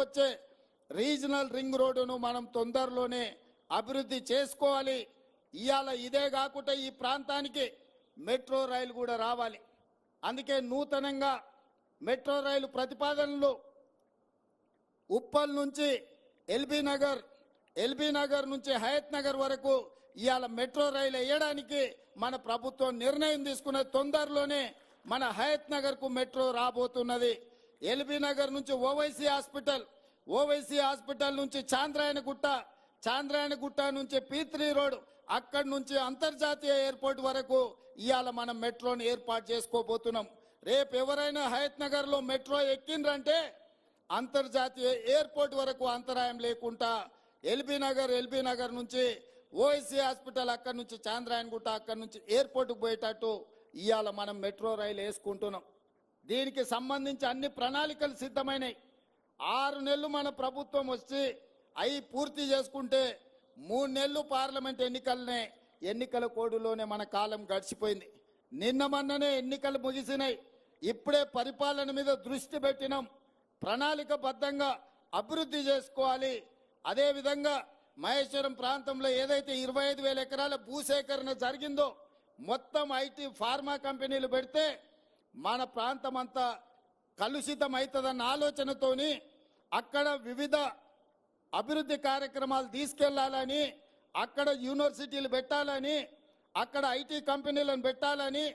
వచ్చే regional ring రోడ్డును మనం తొందరలోనే అభివృద్ధి చేసుకోవాలి. ఇవాళ ఇదే కాకుండా ఈ ప్రాంతానికి మెట్రో రైలు కూడా రావాలి. అందుకే నూతనంగా మెట్రో రైలు ప్రతిపాదనలు ఉప్పల్ నుంచి ఎల్బీ నగర్ ఎల్బీ నగర్ నుంచి హయత్ నగర్ వరకు ఇవాళ మెట్రో రైలు వేయడానికి మన ప్రభుత్వం నిర్ణయం తీసుకున్న తొందరలోనే మన హయత్ నగర్కు మెట్రో రాబోతున్నది. ఎల్బీ నగర్ నుంచి ఓవైసీ హాస్పిటల్ ఓవైసీ హాస్పిటల్ నుంచి చాంద్రాయణగుట్ట చాంద్రాయణగుట్ట నుంచి పీత్రీ రోడ్ అక్కడి నుంచి అంతర్జాతీయ ఎయిర్పోర్ట్ వరకు ఇవాళ మనం మెట్రోని ఏర్పాటు చేసుకోబోతున్నాం. రేపు ఎవరైనా హయత్ నగర్లో మెట్రో ఎక్కిండ్రంటే అంతర్జాతీయ ఎయిర్పోర్ట్ వరకు అంతరాయం లేకుండా ఎల్బీ నగర్ ఎల్బీ నగర్ నుంచి ఓఎస్సీ హాస్పిటల్ అక్కడి నుంచి చాంద్రాయణగుట్ట అక్కడి నుంచి ఎయిర్పోర్ట్కు పోయేటట్టు ఇవాళ మనం మెట్రో రైలు వేసుకుంటున్నాం. దీనికి సంబంధించి అన్ని ప్రణాళికలు సిద్ధమైనాయి. ఆరు నెలలు మన ప్రభుత్వం వచ్చి అవి పూర్తి చేసుకుంటే మూడు నెలలు పార్లమెంట్ ఎన్నికలనే ఎన్నికల కోడులోనే మన కాలం గడిచిపోయింది. నిన్న మొన్ననే ఎన్నికలు ముగిసినాయి. ఇప్పుడే పరిపాలన మీద దృష్టి పెట్టినాం. ప్రణాళికబద్ధంగా అభివృద్ధి చేసుకోవాలి. అదేవిధంగా మహేశ్వరం ప్రాంతంలో ఏదైతే ఇరవై ఐదు వేల ఎకరాల భూసేకరణ జరిగిందో మొత్తం ఐటీ ఫార్మా కంపెనీలు పెడితే మన ప్రాంతం అంతా కలుషితం అవుతుందన్న ఆలోచనతోని అక్కడ వివిధ అభివృద్ధి కార్యక్రమాలు తీసుకెళ్ళాలని అక్కడ యూనివర్సిటీలు పెట్టాలని అక్కడ ఐటీ కంపెనీలను పెట్టాలని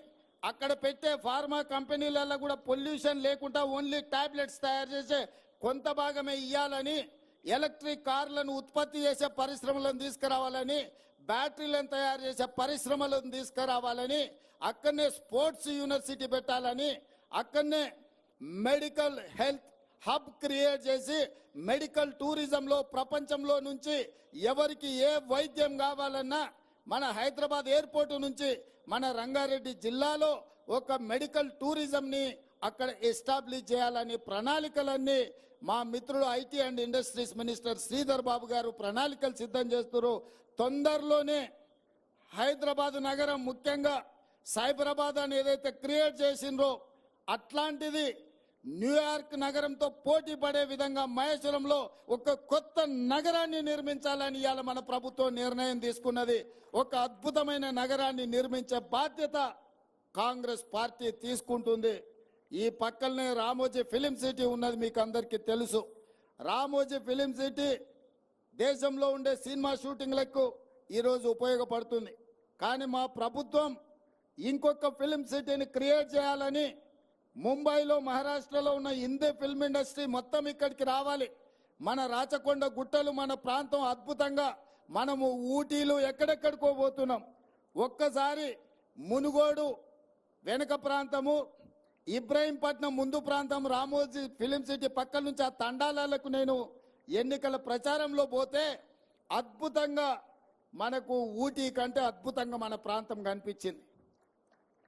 అక్కడ పెట్టే ఫార్మా కంపెనీలలో కూడా పొల్యూషన్ లేకుండా ఓన్లీ టాబ్లెట్స్ తయారు చేసే కొంత భాగమే ఇవ్వాలని ఎలక్ట్రిక్ కార్లను ఉత్పత్తి చేసే పరిశ్రమలను తీసుకురావాలని బ్యాటరీలను తయారు చేసే పరిశ్రమలను తీసుకురావాలని అక్కడనే స్పోర్ట్స్ యూనివర్సిటీ పెట్టాలని అక్కడనే మెడికల్ హెల్త్ హబ్ క్రియేట్ చేసి మెడికల్ టూరిజంలో ప్రపంచంలో నుంచి ఎవరికి ఏ వైద్యం కావాలన్నా మన హైదరాబాద్ ఎయిర్పోర్ట్ నుంచి మన రంగారెడ్డి జిల్లాలో ఒక మెడికల్ టూరిజంని అక్కడ ఎస్టాబ్లిష్ చేయాలని ప్రణాళికలన్నీ మా మిత్రుడు IT and industries minister Sridhar Babu garu ప్రణాళికలు సిద్ధం చేస్తున్నారు. తొందరలోనే హైదరాబాద్ నగరం ముఖ్యంగా సైబరాబాద్ అని ఏదైతే క్రియేట్ చేసిండ్రో అట్లాంటిది న్యూయార్క్ నగరంతో పోటీ పడే విధంగా మహేశ్వరంలో ఒక కొత్త నగరాన్ని నిర్మించాలని ఇవాళ మన ప్రభుత్వం నిర్ణయం తీసుకున్నది. ఒక అద్భుతమైన నగరాన్ని నిర్మించే బాధ్యత కాంగ్రెస్ పార్టీ తీసుకుంటుంది. ఈ పక్కనే రామోజీ ఫిలిం సిటీ ఉన్నది మీకు అందరికీ తెలుసు. రామోజీ ఫిలిం సిటీ దేశంలో ఉండే సినిమా షూటింగ్లకు ఈరోజు ఉపయోగపడుతుంది. కానీ మా ప్రభుత్వం ఇంకొక ఫిలిం సిటీని క్రియేట్ చేయాలని ముంబైలో మహారాష్ట్రలో ఉన్న హిందీ ఫిల్మ్ ఇండస్ట్రీ మొత్తం ఇక్కడికి రావాలి. మన రాచకొండ గుట్టలు మన ప్రాంతం అద్భుతంగా మనము ఊటీలు ఎక్కడెక్కడికో పోతున్నాం. ఒక్కసారి మునుగోడు వెనుక ప్రాంతము ఇబ్రాహీంపట్నం ముందు ప్రాంతం రామోజీ ఫిలిం సిటీ పక్కల నుంచి ఆ తండాలకు నేను ఎన్నికల ప్రచారంలో పోతే అద్భుతంగా మనకు ఊటీ కంటే అద్భుతంగా మన ప్రాంతం కనిపించింది.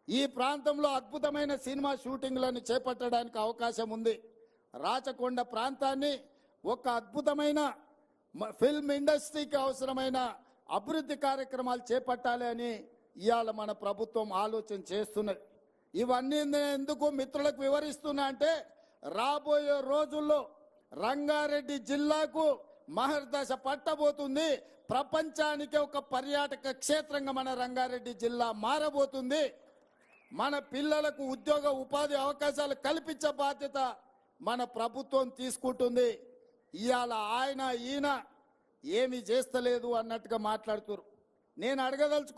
ఈ ప్రాంతంలో అద్భుతమైన సినిమా షూటింగ్లను చేపట్టడానికి అవకాశం ఉంది. రాచకొండ ప్రాంతాన్ని ఒక అద్భుతమైన ఫిల్మ్ ఇండస్ట్రీకి అవసరమైన అభివృద్ధి కార్యక్రమాలు చేపట్టాలి అని ఇవాళ మన ప్రభుత్వం ఆలోచన చేస్తున్నది. ఇవన్నీ నేను ఎందుకు మిత్రులకు వివరిస్తున్నా అంటే రాబోయే రోజుల్లో రంగారెడ్డి జిల్లాకు మహర్దశ పట్టబోతుంది. ప్రపంచానికి ఒక పర్యాటక క్షేత్రంగా మన రంగారెడ్డి జిల్లా మారబోతుంది. మన పిల్లలకు ఉద్యోగ ఉపాధి అవకాశాలు కల్పించే బాధ్యత మన ప్రభుత్వం తీసుకుంటుంది. ఇవాళ ఆయన ఈయన ఏమి చేస్తలేదు అన్నట్టుగా మాట్లాడుతురు. నేను అడగదలుచుకు